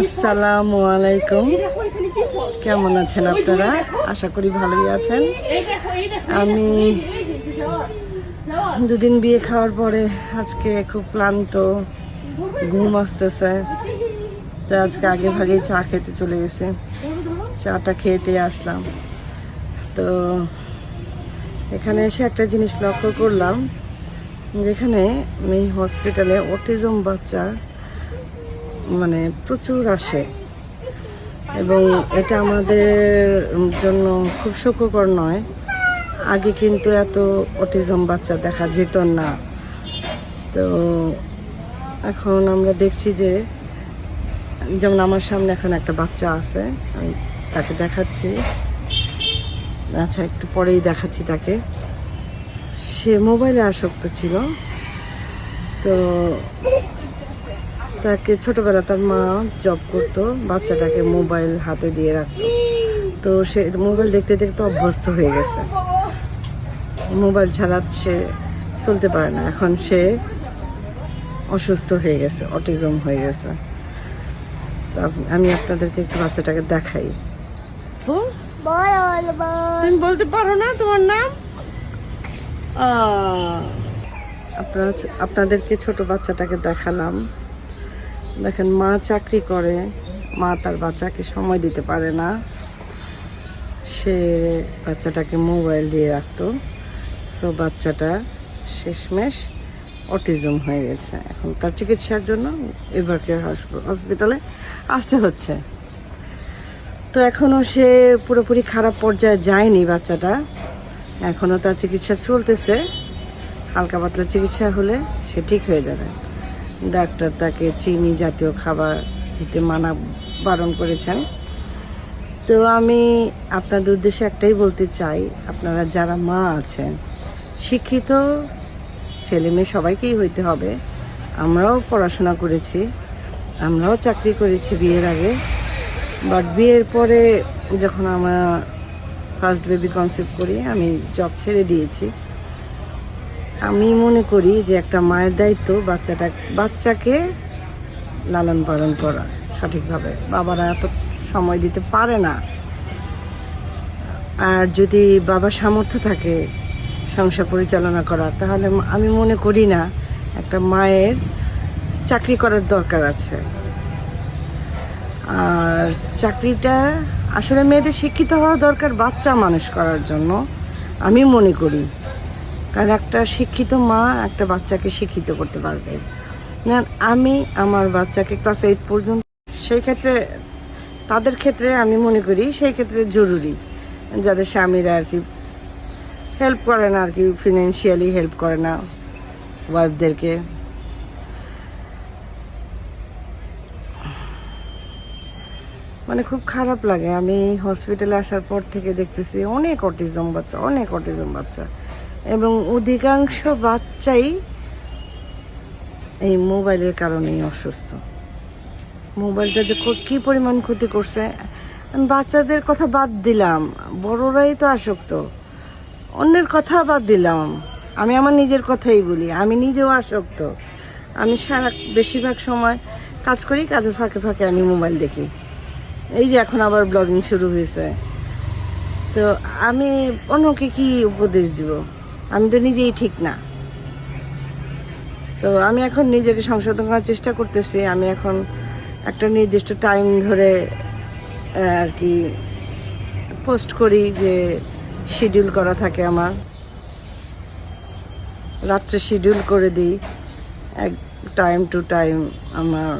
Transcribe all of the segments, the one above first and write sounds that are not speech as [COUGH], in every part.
আসসালামু আলাইকুম। কেমন আছেন আপনারা? আশা করি ভালোই আছেন। আমি দুদিন বিয়ে খাওয়ার পরে আজকে খুব ক্লান্ত, ঘুম আসতেছে। তো আজকে আগে ভাগেই চা খেতে চলে গেছে। চাটা খেতে আসলাম। তো এখানে এসে একটা জিনিস লক্ষ্য করলাম। যেখানে এই হসপিটালে অটিজম বাচ্চা মানে প্রচুর আসে। এবং এটা আমাদের জন্য খুব সুখকর নয়। আগে কিন্তু এত অটিজম বাচ্চা দেখা যেত না। তো এখন আমরা দেখছি যে, যেমন আমার সামনে এখন একটা বাচ্চা আছে, আমি তাকে দেখাচ্ছি। আচ্ছা একটু পরেই দেখাচ্ছি তাকে। সে মোবাইলে আসক্ত ছিল। তো তাকে ছোটবেলা তার মা জব করতো বাচ্চাটাকে মোবাইল হাতে দিয়ে রাখতো। তো সে মোবাইল দেখতে দেখতে অভ্যস্ত হয়ে গেছে। মোবাইল ছাড়া সে চলতে পারে না। এখন সে অসুস্থ হয়ে গেছে অটিজম হয়ে গেছে। তো আমি আপনাদেরকে একটু বাচ্চাটাকে দেখাই। তুমি বলতে পারো না তোমার নাম? আপনারা আপনাদেরকে ছোট বাচ্চাটাকে দেখালাম। দেখেন মা চাকরি করে, মা তার বাচ্চাকে সময় দিতে পারে না। সে বাচ্চাটাকে মোবাইল দিয়ে রাখতো। সো বাচ্চাটা শেষমেশ অটিজম হয়ে গেছে। এখন তার চিকিৎসার জন্য এভারকেয়ার হসপিটালে আসতে হচ্ছে। তো এখনও সে পুরোপুরি খারাপ পর্যায়ে যায়নি বাচ্চাটা। এখনও তার চিকিৎসা চলতেছে। হালকা পাতলা চিকিৎসা হলে সে ঠিক হয়ে যাবে। ডাক্তার তাকে চিনি জাতীয় খাবার দিতে মানা বারণ করেছেন। তো আমি আপনাদের উদ্দেশ্যে একটাই বলতে চাই, আপনারা যারা মা আছেন, শিক্ষিত ছেলে মেয়ে সবাইকেই হইতে হবে। আমরাও পড়াশোনা করেছি, আমরাও চাকরি করেছি বিয়ের আগে। বাট বিয়ের পরে যখন আমার ফার্স্ট বেবি কনসেপ্ট করি, আমি জব ছেড়ে দিয়েছি। আমি মনে করি যে একটা মায়ের দায়িত্ব বাচ্চাটা বাচ্চাকে লালন পালন করা সঠিকভাবে। বাবারা এত সময় দিতে পারে না। আর যদি বাবার সামর্থ্য থাকে সংসার পরিচালনা করার, তাহলে আমি মনে করি না একটা মায়ের চাকরি করার দরকার আছে। আর চাকরিটা আসলে মেয়েদের শিক্ষিত হওয়া দরকার বাচ্চা মানুষ করার জন্য। আমি মনে করি কারণ একটা শিক্ষিত মা একটা বাচ্চাকে শিক্ষিত করতে পারবে। আমি আমার বাচ্চাকে ক্লাস এইট পর্যন্ত, সেই ক্ষেত্রে তাদের ক্ষেত্রে আমি মনে করি সেই ক্ষেত্রে জরুরি যাদের স্বামীরা আর কি হেল্প করে না, আর কি ফিনান্সিয়ালি হেল্প করে না ওয়াইফদেরকে মানে খুব খারাপ লাগে। আমি হসপিটালে আসার পর থেকে দেখতেছি অনেক অটিজম বাচ্চা, অনেক অটিজম বাচ্চা। এবং অধিকাংশ বাচ্চাই এই মোবাইলের কারণেই অসুস্থ। মোবাইলটা যে ক- পরিমাণ ক্ষতি করছে? আমি বাচ্চাদের কথা বাদ দিলাম। বড়রাই তো আসক্ত। অন্যের কথা বাদ দিলাম। আমি আমার নিজের কথাই বলি। আমি নিজেও আসক্ত। আমি সারা বেশিরভাগ সময় কাজ করি, কাজের ফাঁকে ফাঁকে আমি মোবাইল দেখি। এই যে এখন আবার ব্লগিং শুরু হয়েছে। তো আমি অন্যকে কি উপদেশ দিব? আমি তো নিজেই ঠিক না। তো আমি এখন নিজেকে সংশোধন করার চেষ্টা করতেছি। আমি এখন একটা নির্দিষ্ট টাইম ধরে আর কি পোস্ট করি যে শিডিউল করা থাকে আমার। রাত্রে শিডিউল করে দিই। এক টাইম টু টাইম আমার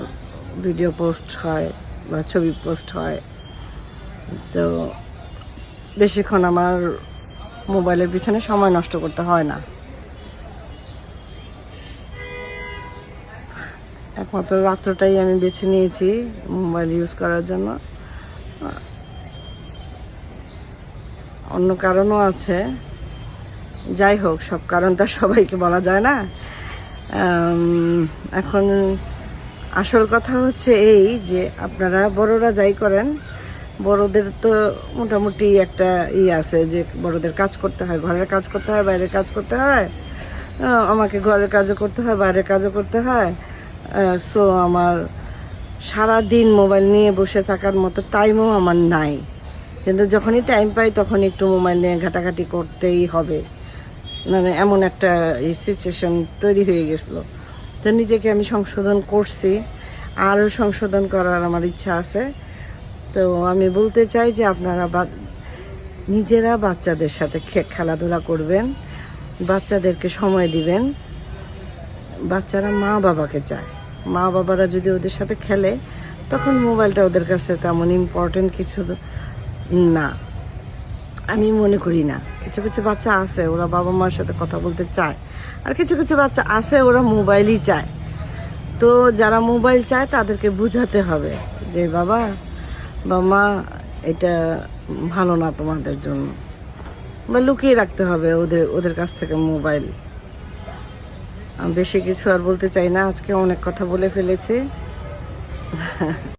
ভিডিও পোস্ট হয় বা ছবি পোস্ট হয়। তো বেশিক্ষণ আমার মোবাইলের পিছনে সময় নষ্ট করতে হয় না। একমাত্র রাত্রটাই আমি বেছে নিয়েছি মোবাইল ইউজ করার জন্য। অন্য কারণও আছে। যাই হোক, সব কারণটা সবাইকে বলা যায় না। এখন আসল কথা হচ্ছে এই যে আপনারা বড়রা যাই করেন বড়দের তো মোটামুটি একটা ই আছে যে বড়দের কাজ করতে হয়, ঘরের কাজ করতে হয়, বাইরের কাজ করতে হয় আমাকে ঘরের কাজও করতে হয়, বাইরের কাজও করতে হয় সো আমার সারা দিন মোবাইল নিয়ে বসে থাকার মতো টাইমও আমার নাই। কিন্তু যখনই টাইম পাই তখন একটু মোবাইল নিয়ে ঘাটাঘাটি করতেই হবে। মানে এমন একটা সিচুয়েশন তৈরি হয়ে গেছিল। তো নিজেকে আমি সংশোধন করছি। আরও সংশোধন করার আমার ইচ্ছা আছে। তো আমি বলতে চাই যে আপনারা নিজেরা বাচ্চাদের সাথে খেলাধুলা করবেন, বাচ্চাদেরকে সময় দিবেন। বাচ্চারা মা বাবাকে চায়। মা বাবারা যদি ওদের সাথে খেলে, তখন মোবাইলটা ওদের কাছে তেমন ইম্পর্টেন্ট কিছু না। আমি মনে করি না। কিছু কিছু বাচ্চা আছে, ওরা বাবা মার সাথে কথা বলতে চায়। আর কিছু কিছু বাচ্চা আছে, ওরা মোবাইলই চায়। তো যারা মোবাইল চায়, তাদেরকে বুঝাতে হবে যে, বাবা বা মা এটা ভালো না তোমাদের জন্য। বা লুকিয়ে রাখতে হবে ওদের ওদের কাছ থেকে মোবাইল। বেশি কিছু আর বলতে চাই না, আজকে অনেক কথা বলে ফেলেছি। [LAUGHS]